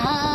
ah.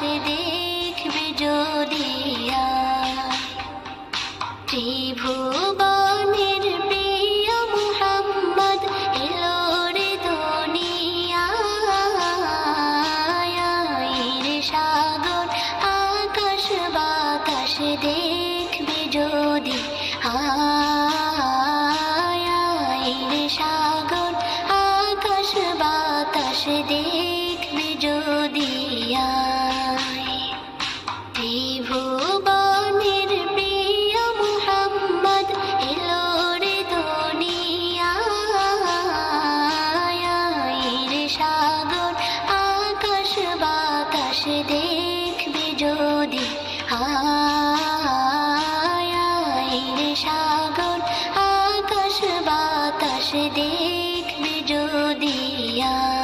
সে দেখবে যদি ত্রিভুবনের প্রিয় সাগর দেখবে যদি সাগর আকাশ বাতাস দেখবে যদি আ দে রে সাগর আকাশ বাতাস দেখবে যদি আ